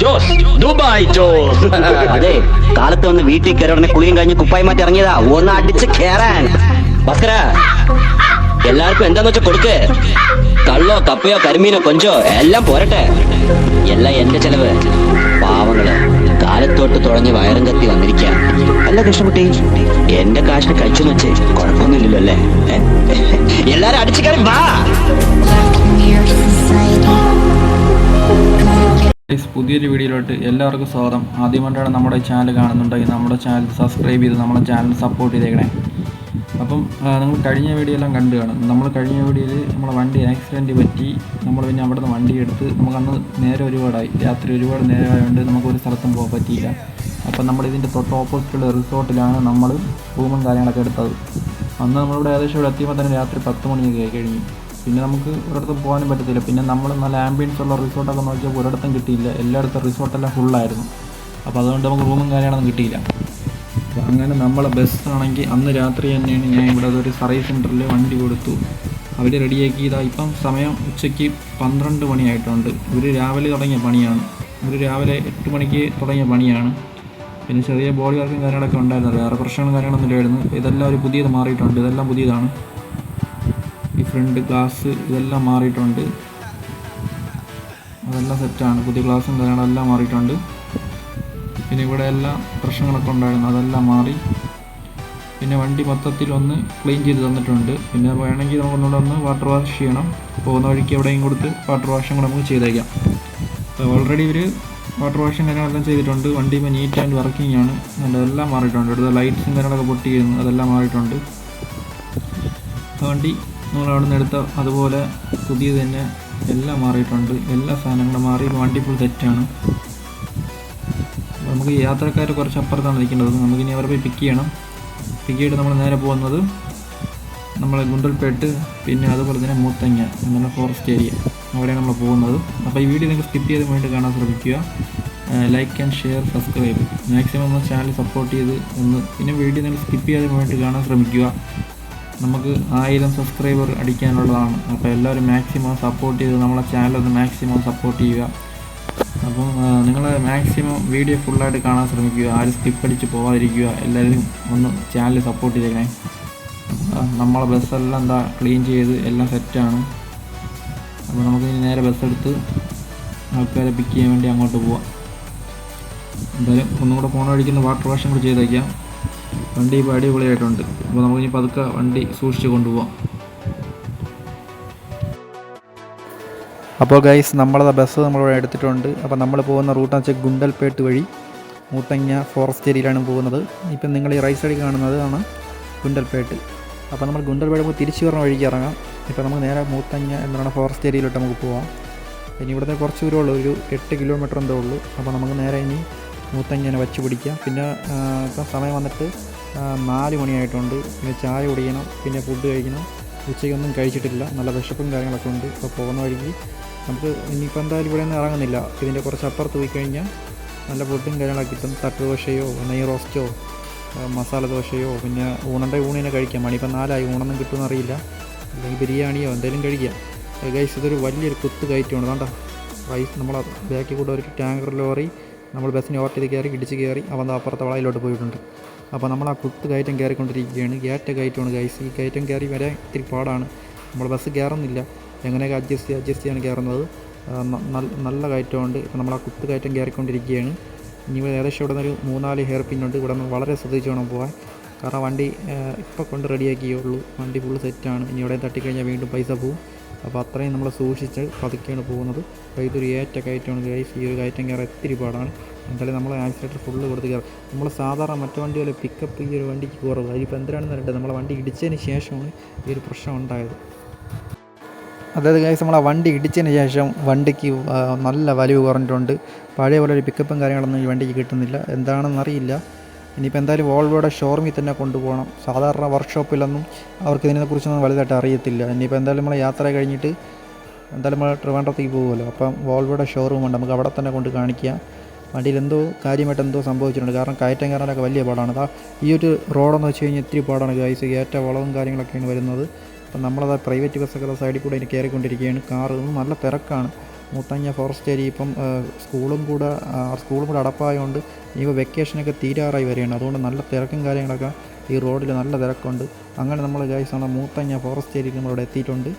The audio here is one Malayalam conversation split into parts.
ജോസ്. ദുബായ് ജോസ്. അതെ കാലത്ത് വന്ന് വീട്ടിൽ കയറി ഉടനെ കുളിയും കഴിഞ്ഞ് കുപ്പായി മാറ്റി ഇറങ്ങിയതാ. ഒന്ന് അടിച്ച് കേറാൻ. ഭാസ്കര എല്ലാവർക്കും എന്താന്ന് വെച്ചാ കൊടുക്ക്. കള്ളോ കപ്പയോ കരിമീനോ കൊഞ്ചോ എല്ലാം പോരട്ടെ. എല്ലാം എന്റെ ചെലവ്. പാവങ്ങൾ കാലത്തോട്ട് തുഴഞ്ഞ് വയറും കത്തി വന്നിരിക്കുക അല്ല കൃഷ്ണകുട്ടി എന്റെ കാശിന് കഴിച്ചു വെച്ച് കുഴപ്പമൊന്നുമില്ലല്ലോ അല്ലേ? എല്ലാരും അടിച്ചു കയറി വാ. ഗൈസ് പുതിയൊരു വീഡിയോയിലോട്ട് എല്ലാവർക്കും സ്വാഗതം. ആദ്യമായിട്ടാണ് നമ്മുടെ ചാനൽ കാണുന്നുണ്ടെങ്കിൽ നമ്മുടെ ചാനൽ സബ്സ്ക്രൈബ് ചെയ്ത് നമ്മുടെ ചാനൽ സപ്പോർട്ട് ചെയ്തേക്കണേ. അപ്പം നിങ്ങൾ കഴിഞ്ഞ വീഡിയോ എല്ലാം കണ്ടു കാണും. നമ്മൾ കഴിഞ്ഞ വീഡിയോയിൽ നമ്മളെ വണ്ടി ആക്സിഡന്റ് പറ്റി നമ്മൾ പിന്നെ അവിടെ നിന്ന് വണ്ടി എടുത്ത് നമുക്ക് അന്ന് നേരെ ഒരുപാടായി. രാത്രി ഒരുപാട് നേരമായതുകൊണ്ട് നമുക്ക് ഒരു സ്ഥലത്തും പോകാൻ പറ്റിയില്ല. അപ്പം നമ്മൾ ഇതിന്റെ തൊട്ട് ഓപ്പോസിറ്റുള്ള റിസോർട്ടിലാണ് നമ്മൾ റൂമും കാര്യങ്ങളൊക്കെ എടുത്തത്. അന്ന് നമ്മളിവിടെ ഏകദേശം ഇവിടെ എത്തിയപ്പോൾ തന്നെ രാത്രി പത്ത് മണിയൊക്കെ ആയി കഴിഞ്ഞു. പിന്നെ നമുക്ക് ഒരിടത്തും പോകാനും പറ്റത്തില്ല. പിന്നെ നമ്മൾ നല്ല ആംബിയൻസ് ഉള്ള റിസോർട്ടൊക്കെ നോക്കിയപ്പോൾ ഒരിടത്തും കിട്ടിയില്ല. എല്ലായിടത്തും റിസോർട്ടെല്ലാം ഫുള്ളായിരുന്നു അപ്പോൾ അതുകൊണ്ട് നമുക്ക് റൂമും കാര്യങ്ങളൊന്നും കിട്ടിയില്ല. അപ്പോൾ അങ്ങനെ നമ്മളെ ബസ്സാണെങ്കിൽ അന്ന് രാത്രി തന്നെയാണ് ഞാൻ ഇവിടെ ഒരു സർവീസ് സെന്ററിൽ വണ്ടി കൊടുത്തു. അവർ റെഡിയാക്കി ഇതാ ഇപ്പം സമയം ഉച്ചയ്ക്ക് പന്ത്രണ്ട് മണിയായിട്ടുണ്ട് ഒരു രാവിലെ തുടങ്ങിയ പണിയാണ്. ഒരു രാവിലെ എട്ട് മണിക്ക് തുടങ്ങിയ പണിയാണ്. പിന്നെ ചെറിയ ബോഡി വർക്കും കാര്യങ്ങളൊക്കെ ഉണ്ടായിരുന്നു. വേറെ പ്രശ്നങ്ങളും കാര്യങ്ങളൊന്നും ഇല്ലായിരുന്നു. ഇതെല്ലാം ഒരു പുതിയത് മാറിയിട്ടുണ്ട്. ഇതെല്ലാം പുതിയതാണ്. ഫ്രണ്ട് ഗ്ലാസ് ഇതെല്ലാം മാറിയിട്ടുണ്ട്. അതെല്ലാം സെറ്റാണ് പുതിയ ഗ്ലാസും കാര്യങ്ങളെല്ലാം മാറിയിട്ടുണ്ട്. പിന്നെ ഇവിടെ എല്ലാം പ്രശ്നങ്ങളൊക്കെ ഉണ്ടായിരുന്നു. അതെല്ലാം മാറി. പിന്നെ വണ്ടി മൊത്തത്തിൽ ഒന്ന് ക്ലീൻ ചെയ്ത് തന്നിട്ടുണ്ട്. പിന്നെ വേണമെങ്കിൽ നമുക്ക് ഒന്നുകൂടെ ഒന്ന് വാട്ടർ വാഷ് ചെയ്യണം. പോകുന്ന വഴിക്ക് എവിടെയും കൊടുത്ത് വാട്ടർ വാഷും കൂടെ നമുക്ക് ചെയ്തേക്കാം. അപ്പോൾ ഓൾറെഡി ഇവർ വാട്ടർ വാഷും കാര്യങ്ങളെല്ലാം ചെയ്തിട്ടുണ്ട്. വണ്ടി ഇപ്പോൾ നീറ്റ് ആൻഡ് വർക്കിംഗ് ആണ്. അതെല്ലാം മാറിയിട്ടുണ്ട്. ഇവിടുത്തെ ലൈറ്റ്സും കാര്യങ്ങളൊക്കെ പൊട്ടിയിരുന്നു. അതെല്ലാം മാറിയിട്ടുണ്ട്. വണ്ടി നമ്മൾ അവിടെ നിന്ന് എടുത്ത അതുപോലെ പുതിയ തന്നെ എല്ലാം മാറിയിട്ടുണ്ട്. എല്ലാ സാധനങ്ങളും മാറി. വണ്ടി ഫുൾ തെറ്റാണ്. നമുക്ക് യാത്രക്കാർ കുറച്ച് അപ്പുറത്താണ് നിൽക്കേണ്ടത് നമുക്കിനി അവരെ പോയി പിക്ക് ചെയ്യണം. പിക്ക് ചെയ്തിട്ട് നമ്മൾ നേരെ പോകുന്നത് നമ്മളെ ഗുണ്ടൽപേട്ട് പിന്നെ അതുപോലെ തന്നെ മൂത്തങ്ങ നമ്മുടെ ഫോറസ്റ്റ് ഏരിയ അവിടെയാണ് നമ്മൾ പോകുന്നത്. അപ്പോൾ ഈ വീഡിയോ നിങ്ങൾക്ക് സ്കിപ്പ് ചെയ്ത് വേണ്ടി കാണാൻ ശ്രമിക്കുക. Like and share subscribe maximum channel support ചെയ്ത് ഒന്ന് പിന്നെ വീഡിയോ നിങ്ങൾ സ്കിപ്പ് ചെയ്യാതെ വേണ്ടി കാണാൻ ശ്രമിക്കുക. നമുക്ക് ആയിരം സബ്സ്ക്രൈബർ അടിക്കാനുള്ളതാണ്. അപ്പോൾ എല്ലാവരും മാക്സിമം സപ്പോർട്ട് ചെയ്ത് നമ്മളെ ചാനൽ ഒന്ന് മാക്സിമം സപ്പോർട്ട് ചെയ്യുക. അപ്പം നിങ്ങൾ മാക്സിമം വീഡിയോ ഫുള്ളായിട്ട് കാണാൻ ശ്രമിക്കുക. ആരും സ്കിപ്പ് അടിച്ച് പോകാതിരിക്കുക എല്ലാവരും ഒന്ന് ചാനൽ സപ്പോർട്ട് ചെയ്തേക്കണേ. നമ്മളെ ബസ്സെല്ലാം എന്താ ക്ലീൻ ചെയ്ത് എല്ലാം സെറ്റാണ് അപ്പോൾ നമുക്ക് നേരെ ബസ് എടുത്ത് ആൾക്കാരെ പിക്ക് ചെയ്യാൻ വേണ്ടി അങ്ങോട്ട് പോവാം. എന്തായാലും ഒന്നുകൂടെ ഫോൺ അടിക്കുന്ന വാട്ടർ വാഷും കൂടി ചെയ്തേക്കാം. വണ്ടി ഇപ്പോൾ അടിപൊളിയായിട്ടുണ്ട്. അപ്പോൾ നമുക്ക് ഇനി പതുക്കെ വണ്ടി സൂക്ഷിച്ച് കൊണ്ടുപോകാം അപ്പോൾ ഗൈസ് നമ്മളത് ബസ് നമ്മളിവിടെ എടുത്തിട്ടുണ്ട്. അപ്പോൾ നമ്മൾ പോകുന്ന റൂട്ടെന്ന് വെച്ചാൽ ഗുണ്ടൽപേട്ട് വഴി മൂത്തങ്ങ ഫോറസ്റ്റ് ഏരിയയിലാണ് പോകുന്നത്. ഇപ്പം നിങ്ങൾ ഈ റൈസ് സൈഡിൽ കാണുന്നത് ആണ് ഗുണ്ടൽപേട്ട്. അപ്പോൾ നമ്മൾ ഗുണ്ടൽപേട്ട് നമുക്ക് തിരിച്ചു വരുന്ന വഴിക്ക് ഇറങ്ങാം. ഇപ്പോൾ നമുക്ക് നേരെ മൂത്തങ്ങ എന്നാണ് ഫോറസ്റ്റ് ഏരിയയിലോട്ട് നമുക്ക് പോവാം. ഇനി ഇവിടുത്തെ കുറച്ച് ദൂരമേ ഉള്ളൂ ഒരു എട്ട് കിലോമീറ്റർ എന്തോ ഉള്ളൂ. അപ്പോൾ നമുക്ക് നേരെ ഇനി മൂത്തങ്ങനെ വച്ച് പിടിക്കാം. പിന്നെ ഇപ്പം സമയം വന്നിട്ട് നാല് മണിയായിട്ടുണ്ട്. പിന്നെ ചായ കുടിക്കണം പിന്നെ ഫുഡ് കഴിക്കണം. ഉച്ചയ്ക്കൊന്നും കഴിച്ചിട്ടില്ല. നല്ല വിശപ്പും കാര്യങ്ങളൊക്കെ ഉണ്ട്. അപ്പോൾ പോകുന്ന വഴിക്ക് നമുക്ക് ഇനിയിപ്പോൾ എന്തായാലും ഇവിടെ നിന്ന് ഇറങ്ങുന്നില്ല. ഇതിന്റെ കുറച്ച് അപ്പുറത്ത് പോയി കഴിഞ്ഞാൽ നല്ല ഫുഡും കാര്യങ്ങളൊക്കെ കിട്ടും. തട്ട് ദോശയോ നെയ് റോസ്റ്റോ മസാല ദോശയോ പിന്നെ ഊണന്റെ ഊണിനെ കഴിക്കാം. മണിയിപ്പോൾ നാലായി. ഊണൊന്നും കിട്ടുമെന്ന് അറിയില്ല. അല്ലെങ്കിൽ ബിരിയാണിയോ എന്തെങ്കിലും കഴിക്കാം. ഗൈസ് ഇതൊരു വലിയൊരു കുത്ത് കയറ്റമാണ് വേണ്ട റൈസ് നമ്മൾ ബാക്കി കൂടെ ഒരു ടാങ്കർ ലോറി നമ്മൾ ബസ്സിന് ഓവർ ചെയ്ത് കയറി ഇടിച്ച് കയറി അവൻ അപ്പുറത്തെ വളയിലോട്ട് പോയിട്ടുണ്ട്. അപ്പോൾ നമ്മൾ ആ കുത്ത് കയറ്റം കയറിക്കൊണ്ടിരിക്കുകയാണ്. കയറ്റ കയറ്റമാണ് ഗൈസ് ഈ കയറ്റം കയറി വരാൻ ഇത്തിരി പാടാണ്. നമ്മൾ ബസ് കയറുന്നില്ല. എങ്ങനെയൊക്കെ അഡ്ജസ്റ്റ് ചെയ്ത് അഡ്ജസ്റ്റ് ചെയ്യാണ് കയറുന്നത്? നല്ല- കയറ്റമുണ്ട്. ഇപ്പോൾ നമ്മൾ ആ കുത്ത് കയറ്റം കയറിക്കൊണ്ടിരിക്കുകയാണ്. ഇനി ഏകദേശം ഇവിടെ നിന്നൊരു മൂന്നാൽ ഹെയർ പിന്നുണ്ട് ഇവിടെ നിന്ന് വളരെ ശ്രദ്ധിച്ച് വേണം പോകാൻ കാരണം വണ്ടി ഇപ്പോൾ കൊണ്ട് റെഡിയാക്കിയേ ഉള്ളൂ. വണ്ടി ഫുള്ള് സെറ്റാണ് ഇനി ഇവിടെ തട്ടിക്കഴിഞ്ഞാൽ വീണ്ടും പൈസ പോവും അപ്പോൾ അത്രയും നമ്മൾ സൂക്ഷിച്ച് പതുക്കെയാണ് പോകുന്നത്. അപ്പോൾ ഇതൊരു ഏറ്റ കയറ്റമാണ് ഗൈസ് ഈ ഒരു കയറ്റം കയറാൻ ഒത്തിരി പാടാണ്. എന്തായാലും നമ്മളെ ആക്സിലേറ്റർ ഫുള്ള് കൊടുത്ത് കയറും നമ്മൾ സാധാരണ മറ്റു വണ്ടി പോലെ പിക്കപ്പ് ഈ ഒരു വണ്ടിക്ക് കുറവ്. അതിപ്പോൾ എന്തിനാണെന്ന് അറിയട്ടെ? നമ്മളെ വണ്ടി ഇടിച്ചതിന് ശേഷമാണ് ഈ ഒരു പ്രശ്നം ഉണ്ടായത്. അതായത് ഗൈസ് നമ്മൾ ആ വണ്ടി ഇടിച്ചതിന് ശേഷം വണ്ടിക്ക് നല്ല വലിവ് കുറഞ്ഞിട്ടുണ്ട്. പഴയ പോലെ ഒരു പിക്കപ്പും കാര്യങ്ങളൊന്നും ഈ വണ്ടിക്ക് കിട്ടുന്നില്ല. എന്താണെന്ന് അറിയില്ല. ഇനിയിപ്പോൾ എന്തായാലും വോൾവോയുടെ ഷോറൂമിൽ തന്നെ കൊണ്ടുപോകണം. സാധാരണ വർക്ക്ഷോപ്പിലൊന്നും അവർക്ക് ഇതിനെക്കുറിച്ചൊന്നും വലുതായിട്ട് അറിയത്തില്ല. ഇനിയിപ്പോൾ എന്തായാലും നമ്മൾ യാത്ര കഴിഞ്ഞിട്ട് എന്തായാലും നമ്മൾ ട്രിവാൻഡ്രത്തേക്ക് പോകുമല്ലോ. അപ്പം വോൾവോയുടെ ഷോറൂമുണ്ട് നമുക്ക് അവിടെ തന്നെ കൊണ്ട് കാണിക്കാം. വണ്ടിയിൽ എന്തോ കാര്യമായിട്ട് എന്തോ സംഭവിച്ചിട്ടുണ്ട്. കാരണം കയറ്റം കയറാനൊക്കെ വലിയ പാടാണ്. അതാ ഈ ഒരു റോഡെന്ന് വെച്ച് കഴിഞ്ഞാൽ ഇത്തിരി പാടാണ് ഗൈസ് ഏറ്റ വളവും കാര്യങ്ങളൊക്കെയാണ് വരുന്നത്. അപ്പം നമ്മളത് പ്രൈവറ്റ് ബസ്സൊക്കെ സൈഡിൽ കൂടെ ഇനി കയറിക്കൊണ്ടിരിക്കുകയാണ്. കാറ് നല്ല തിരക്കാണ്. മൂത്തങ്ങ ഫോറസ്റ്റ് ഏരിയ ഇപ്പം സ്കൂളും കൂടെ സ്കൂളും കൂടെ അടപ്പായതുകൊണ്ട് ഇനിയിപ്പോൾ വെക്കേഷനൊക്കെ തീരാറായി വരികയാണ്. അതുകൊണ്ട് നല്ല തിരക്കും കാര്യങ്ങളൊക്കെ ഈ റോഡിൽ നല്ല തിരക്കുണ്ട്. അങ്ങനെ നമ്മൾ ഗൈസ് ആണ് മൂത്തങ്ങ ഫോറസ്റ്റ് ഏരിയയിൽ നമ്മളിവിടെ എത്തിയിട്ടുണ്ട്.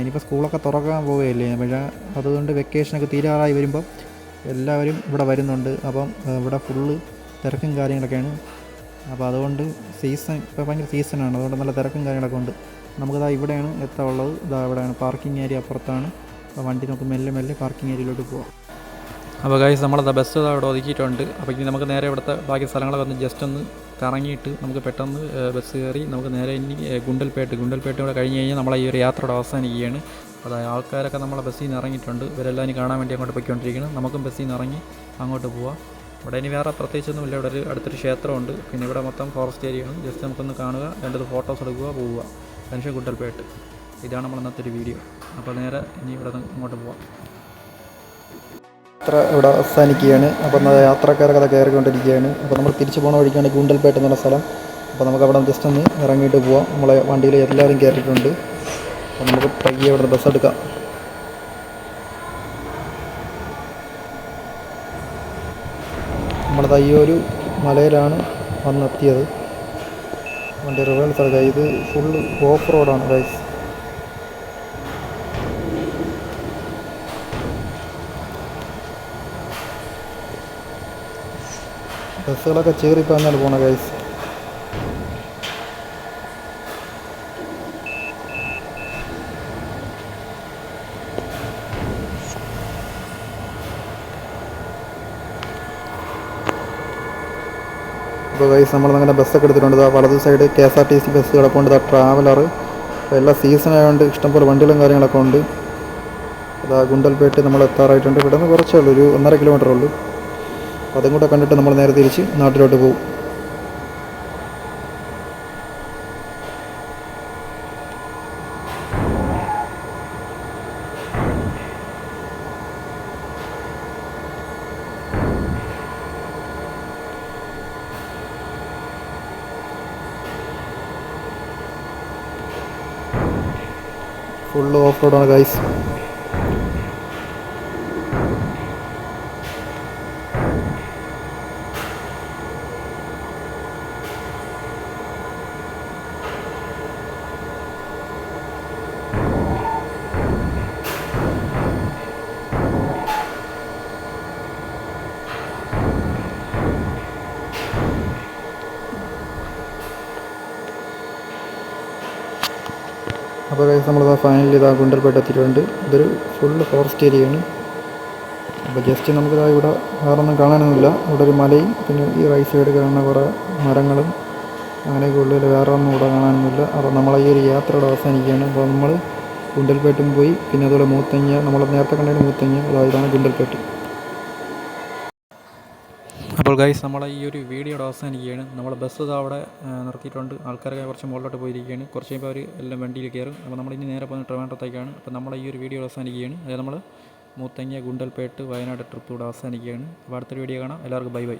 ഇനിയിപ്പോൾ സ്കൂളൊക്കെ തുറക്കാൻ പോവുകയല്ലേ? പക്ഷേ അതുകൊണ്ട് വെക്കേഷനൊക്കെ തീരാറായി വരുമ്പം എല്ലാവരും ഇവിടെ വരുന്നുണ്ട്. അപ്പം ഇവിടെ ഫുള്ള് തിരക്കും കാര്യങ്ങളൊക്കെയാണ്. അപ്പോൾ അതുകൊണ്ട് സീസൺ ഇപ്പോൾ ഭയങ്കര സീസണാണ് അതുകൊണ്ട് നല്ല തിരക്കും കാര്യങ്ങളൊക്കെ ഉണ്ട്. നമുക്കിതാ ഇവിടെയാണ് എത്താനുള്ളത് ഇതാ ഇവിടെയാണ് പാർക്കിംഗ് ഏരിയ അപ്പുറത്താണ് അപ്പോൾ വണ്ടി നമുക്ക് മെല്ലെ മെല്ലെ പാർക്കിംഗ് ഏരിയയിലോട്ട് പോവാം. അപ്പോൾ ഗൈസ് നമ്മളത് ബസ് അവിടെ ഒതുക്കിയിട്ടുണ്ട്. അപ്പോൾ ഇനി നമുക്ക് നേരെ ഇവിടുത്തെ ബാക്കി സ്ഥലങ്ങളൊക്കെ ഒന്ന് ജസ്റ്റ് ഒന്ന് കറങ്ങിയിട്ട് നമുക്ക് പെട്ടെന്ന് ബസ് കയറി നമുക്ക് നേരെ ഇനി ഗുണ്ടൽപേട്ട്. ഗുണ്ടൽപേട്ട് കൂടെ കഴിഞ്ഞ് കഴിഞ്ഞാൽ നമ്മളെ ഈ ഒരു യാത്രയുടെ അവസാനിക്കുകയാണ്. അതായത് ആൾക്കാരൊക്കെ നമ്മളെ ബസ്സിൽ നിന്ന് ഇറങ്ങിയിട്ടുണ്ട്. ഇവരെല്ലാം ഇനി കാണാൻ വേണ്ടി അങ്ങോട്ട് പോയിക്കൊണ്ടിരിക്കണം നമുക്കും ബസ്സിൽ നിന്ന് ഇറങ്ങി അങ്ങോട്ട് പോവാം. ഇവിടെ ഇനി വേറെ പ്രത്യേകിച്ചൊന്നുമില്ല ഇവിടെ ഒരു അടുത്തൊരു ക്ഷേത്രമുണ്ട്. പിന്നെ ഇവിടെ മൊത്തം ഫോറസ്റ്റ് ഏരിയയാണ് ജസ്റ്റ് നമുക്കൊന്ന് കാണുക രണ്ടത് ഫോട്ടോസ് എടുക്കുക പോവുക. മനുഷ്യ ഗുണ്ടൽപേട്ട് ഇതാണ് നമ്മൾ ഇന്നത്തെ ഒരു വീഡിയോ അപ്പോൾ നേരെ ഇനി ഇവിടെ നിന്ന് അങ്ങോട്ട് പോവാം. യാത്ര ഇവിടെ അവസാനിക്കുകയാണ്. അപ്പം യാത്രക്കാരൊക്കെ അത് കയറിക്കൊണ്ടിരിക്കുകയാണ്. അപ്പോൾ നമ്മൾ തിരിച്ചു പോകുന്ന വഴിക്കാണ് ഗുണ്ടൽപേട്ട് എന്നുള്ള സ്ഥലം. അപ്പോൾ നമുക്ക് അവിടെ ജസ്റ്റ് ഒന്ന് ഇറങ്ങിയിട്ട് പോവാം. നമ്മളെ വണ്ടിയിൽ എല്ലാവരും കയറിയിട്ടുണ്ട്. അപ്പോൾ നമുക്ക് പയ്യെ ഇവിടെ ബസ് എടുക്കാം. നമ്മുടെ തയ്യൊരു മലയിലാണ് വന്നെത്തിയത്. വണ്ടി റിവേഴ്സ് എടുക്കുക. ഇത് ഫുള്ള് ഓഫ് റോഡാണ് ഗൈസ് ബസ്സുകളൊക്കെ ചീറിപ്പാഞ്ഞാണ് പോണ ഗൈസ് ഇപ്പോൾ ഗൈസ് നമ്മൾ അങ്ങനെ ബസ്സൊക്കെ എടുത്തിട്ടുണ്ട്. ആ വലത് side K S R T C bus കിടപ്പുണ്ട് ആ ട്രാവലർ അപ്പോൾ എല്ലാ സീസൺ ആയതുകൊണ്ട് ഇഷ്ടംപോലെ വണ്ടികളും കാര്യങ്ങളൊക്കെ ഉണ്ട്. അതാ ഗുണ്ടൽപേട്ട് നമ്മൾ എത്താറായിട്ടുണ്ട്. ഇവിടെ നിന്ന് കുറച്ചേ ഉള്ളൂ ഒരു ഒന്നര കിലോമീറ്റർ ഉള്ളൂ. അപ്പോൾ അതും കൂടെ കണ്ടിട്ട് നമ്മൾ നേരെ തിരിച്ച് നാട്ടിലോട്ട് പോകും ഫുള്ള് ഓഫ് റോഡാണ് ഗൈസ്. അപ്പോൾ ഗൈസ് നമ്മളിതാ ഫൈനലി ഇതാ ഗുണ്ടൽപേട്ട് എത്തിയിട്ടുണ്ട്. ഇതൊരു ഫുള്ള് ഫോറസ്റ്റ് ഏരിയയാണ് അപ്പോൾ ജസ്റ്റ് നമുക്കിതാ ഇവിടെ വേറൊന്നും കാണാനൊന്നുമില്ല. ഇവിടെ ഒരു മലയും പിന്നെ ഈ റൈസ് സൈഡ് കാണുന്ന കുറേ മരങ്ങളും അങ്ങനെയൊക്കെ ഉള്ളിൽ വേറെ ഒന്നും ഇവിടെ കാണാനൊന്നുമില്ല. അപ്പോൾ നമ്മളെ ഈ ഒരു യാത്രയുടെ അവസാനിക്കുകയാണ്. അപ്പോൾ നമ്മൾ ഗുണ്ടൽപേട്ടും പോയി പിന്നെ അതുപോലെ മൂത്തങ്ങ നമ്മൾ നേരത്തെ കണ്ടതിന് മൂത്തങ്ങ അതായത് ഇതാണ് ഗുണ്ടൽപേട്ട് അപ്പോൾ ഗൈസ് നമ്മളെ ഈ ഒരു വീഡിയോയുടെ അവസാനിക്കുകയാണ്. നമ്മൾ ബസ് അവിടെ നിർത്തിയിട്ടുണ്ട്. ആൾക്കാരൊക്കെ കുറച്ച് മുകളിലോട്ട് പോയിരിക്കുകയാണ്. കുറച്ച് കഴിയുമ്പോൾ അവർ എല്ലാം വണ്ടിയിൽ കയറും. അപ്പോൾ നമ്മൾ ഇനി നേരെ പോകുന്ന ട്രിവാൻഡ്രത്തേക്കാണ്. അപ്പോൾ നമ്മളെ ഈ ഒരു വീഡിയോ അവസാനിക്കുകയാണ്. അതായത് നമ്മൾ മൂത്തങ്ങിയ ഗുണ്ടൽപേട്ട് വയനാട് ട്രിപ്പ് ഇവിടെ അവസാനിക്കുകയാണ്. അപ്പോൾ അടുത്തൊരു വീഡിയോ കാണാം. എല്ലാവർക്കും ബൈ ബൈ